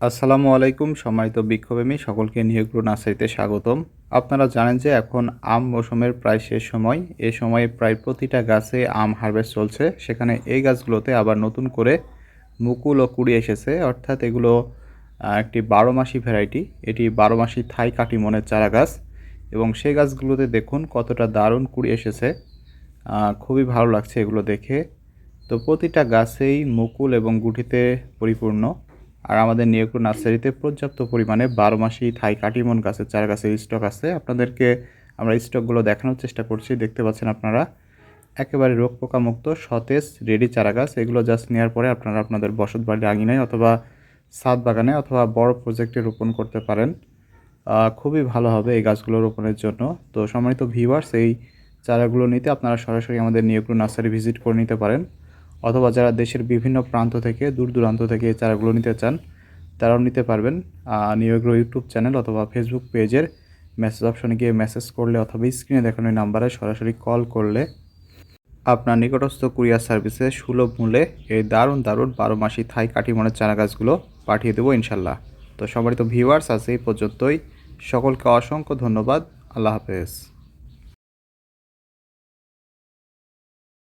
আসসালামু আলাইকুম, সম্মানিত বিক্ষোভেমী, সকলকে নিয়োগ্র নার্সারিতে স্বাগতম। আপনারা জানেন যে এখন আম মৌসুমের প্রায় শেষ সময়। এ সময়ে প্রায় প্রতিটা গাছে আম হারভেস্ট চলছে। সেখানে এই গাছগুলোতে আবার নতুন করে মুকুল ও কুড়ি এসেছে। অর্থাৎ এগুলো একটি বারো মাসি ভ্যারাইটি। এটি বারো মাসি থাই কাটিমনের চারা গাছ। এবং সেই গাছগুলোতে দেখুন কতটা দারুণ কুড়ি এসেছে। খুবই ভালো লাগছে এগুলো দেখে। তো প্রতিটা গাছেই মুকুল এবং গুটিতে পরিপূর্ণ। আর আমাদের নিয়োগ্র নার্সারিতে পর্যাপ্ত পরিমাণে বারো মাসি থাই কাটিমন গাছের চারা গাছের স্টক আছে। আপনাদেরকে আমরা স্টকগুলো দেখানোর চেষ্টা করছি, দেখতে পাচ্ছেন আপনারা। একেবারে রোগ পোকা মুক্ত সতেজ রেডি চারা গাছ এগুলো জাস্ট নেওয়ার পরে আপনারা আপনাদের বসত বাড়ির আঙিনায় অথবা ছাদ বাগানে অথবা বড় প্রজেক্টে রোপণ করতে পারেন। খুবই ভালো হবে এই গাছগুলো রোপণের জন্য। তো সম্মানিত ভিউয়ার্স এই চারাগুলো নিতে আপনারা সরাসরি আমাদের নিয়োগ্র নার্সারি ভিজিট করে নিতে পারেন। অথবা যারা দেশের বিভিন্ন প্রান্ত থেকে, দূর দূরান্ত থেকে এই চারাগুলো নিতে চান, তারাও নিতে পারবেন নিয়োগ্র ইউটিউব চ্যানেল অথবা ফেসবুক পেজের মেসেজ অপশনে গিয়ে মেসেজ করলে অথবা স্ক্রিনে দেখানো নাম্বারে সরাসরি কল করলে আপনার নিকটস্থ কুরিয়ার সার্ভিসে সুলভ মূল্যে এই দারুণ দারুণ বারো মাসি থাই কাটিমনের চারা গাছগুলো পাঠিয়ে দেবো ইনশাল্লাহ। তো সম্মানিত ভিউয়ার্স আজ এই পর্যন্তই। সকলকে অসংখ্য ধন্যবাদ। আল্লাহ হাফেজ।